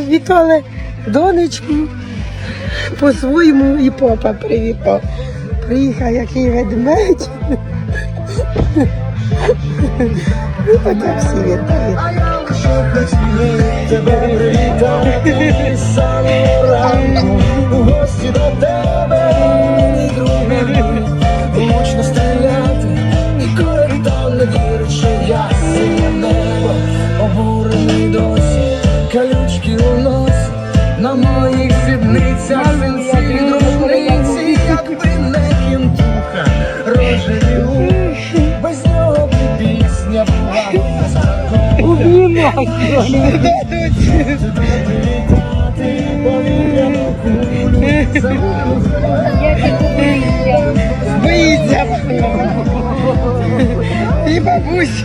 Вітали донечку по-своєму і попа привітав. Приїхав який ведмедь. Ну, так як всі вітають. Тебе привітати з самого у гості до тебе, спокійна. Боїться. І бабусь.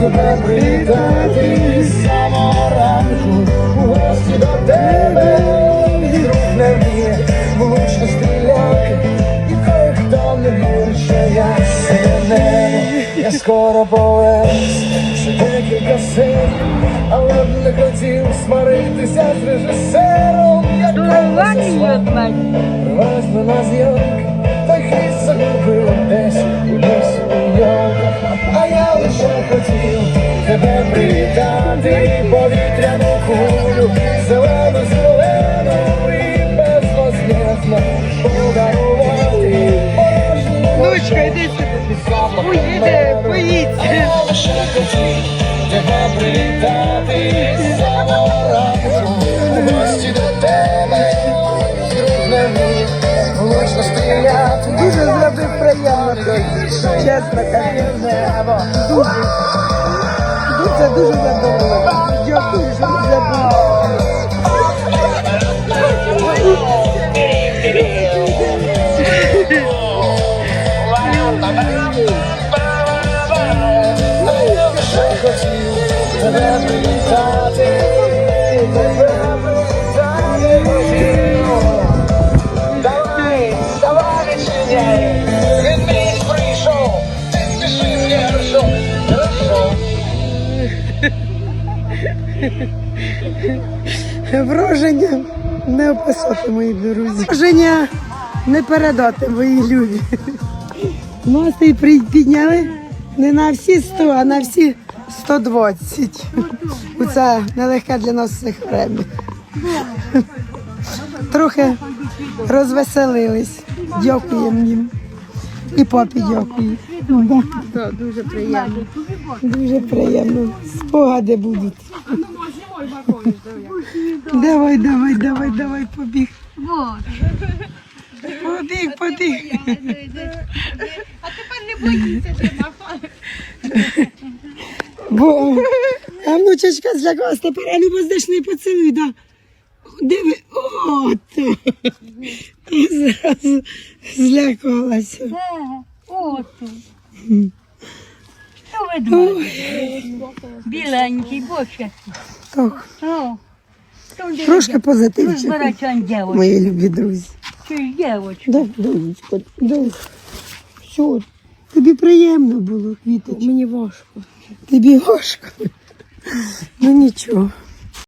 Тебе Я скоро повернусь, ще декілька серій, але б не хотів сваритися з режисером, якого Привез мене на зйомки, той хист загубив десь у лісі у йолках, а я лише хотів тебе привітати, повітряну кулю, зелену зелену і безвозмездно подарувати. Внучка, йди сюди. Я лише тебе привітати, самого ранку у гості до тебе, не влучно стріляти. Дуже зробив приємно, чесно кажу. Дуже. Дуже, дуже задоволена. Давай, давай, відмінь прийшов, ти спіши з. Враження не описати, мої друзі. Враження не передати, мої любі. При- підняли не на всі 100, а на всі 120. Це нелегке для нас всіх время. Трохи розвеселились. Дякуємо їм. І папі дякую. Дуже приємно. Дуже приємно. Спогади будуть. Давай, давай, давай, давай, побіг. Побіг, побіг. А тепер не боїться, що Бо а внучечка злякалась тепер, а ну воздушний поцілуй, да. Диви, от. Зразу злякалася. От. Що ви думаєте? Біленький, боже. Так, О, то трошки позитивчик, Збирачан дівочка. мої любі друзі. Чи ж дівочка? Да, донечко, донечко. Що? Тобі приємно було, квіточка? Мені важко. Тобі важко? Ну нічого.